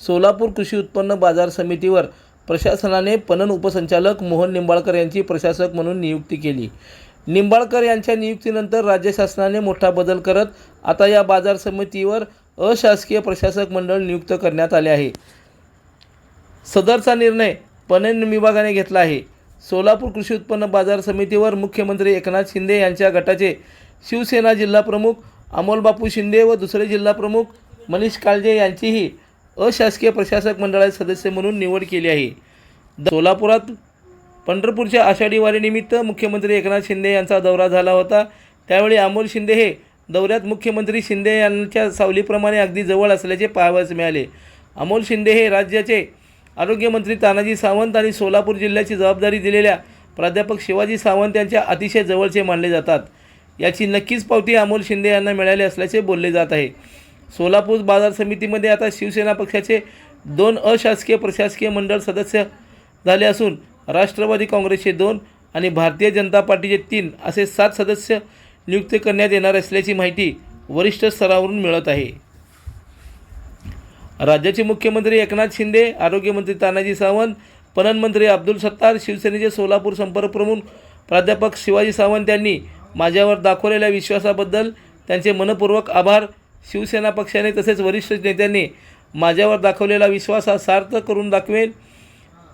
सोलापूर कृषी उत्पन्न बाजार समितीवर प्रशासनाने पणन उपसंचालक मोहन निंबाळकर यांची प्रशासक म्हणून नियुक्ती केली. निंबाळकर यांच्या नियुक्तीनंतर राज्य शासनाने मोठा बदल करत आता या बाजार समितीवर अशासकीय प्रशासक मंडळ नियुक्त करण्यात आले आहे. सदरचा निर्णय पणन विभागाने घेतला आहे. सोलापूर कृषी उत्पन्न बाजार समितीवर मुख्यमंत्री एकनाथ शिंदे यांच्या गटाचे शिवसेना जिल्हाप्रमुख अमोलबापू शिंदे व दुसरे जिल्हाप्रमुख मनीष काळजे यांचीही अशासकीय प्रशासक मंडळाचे सदस्य म्हणून निवड केली आहे. सोलापुरात पंढरपूरच्या आषाढी वारीनिमित्त मुख्यमंत्री एकनाथ शिंदे यांचा दौरा झाला होता. त्यावेळी अमोल शिंदे हे दौऱ्यात मुख्यमंत्री शिंदे यांच्या सावलीप्रमाणे अगदी जवळ असल्याचे पाहावयास मिळाले. अमोल शिंदे हे राज्याचे आरोग्यमंत्री तानाजी सावंत आणि सोलापूर जिल्ह्याची जबाबदारी दिलेल्या प्राध्यापक शिवाजी सावंत यांच्या अतिशय जवळचे मानले जातात. याची नक्कीच पावती अमोल शिंदे यांना मिळाली असल्याचे बोलले जात आहे. सोलापूर बाजार समितीमध्ये आता शिवसेना पक्षाचे दोन अशासकीय प्रशासकीय मंडळ सदस्य झाले असून राष्ट्रवादी काँग्रेसचे दोन आणि भारतीय जनता पार्टीचे तीन असे सात सदस्य नियुक्त करण्यात येणार असल्याची माहिती वरिष्ठ स्तरावरून मिळत आहे. राज्याचे मुख्यमंत्री एकनाथ शिंदे आरोग्यमंत्री तानाजी सावंत पणन मंत्री अब्दुल सत्तार शिवसेनेचे सोलापूर संपर्क प्रमुख प्राध्यापक शिवाजी सावंत यांनी माझ्यावर दाखवलेल्या विश्वासाबद्दल त्यांचे मनपूर्वक आभार शिवसेना पक्षाने तसेच वरिष्ठ नेत्यांनी माझ्यावर दाखवलेला विश्वास हा सार्थ करून दाखवेन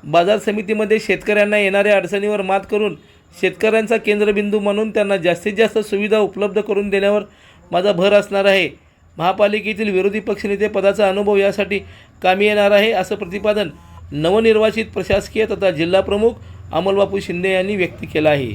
बाजार समितीमध्ये शेतकऱ्यांना येणाऱ्या अडचणीवर मात करून शेतकऱ्यांचा केंद्रबिंदू म्हणून त्यांना जास्तीत जास्त सुविधा उपलब्ध करून देण्यावर माझा भर असणार आहे. महापालिकेतील विरोधी पक्षनेते पदाचा अनुभव यासाठी कामी येणार आहे असं प्रतिपादन नवनिर्वाचित प्रशासकीय तथा जिल्हाप्रमुख अमलबापू शिंदे यांनी व्यक्त केलं आहे.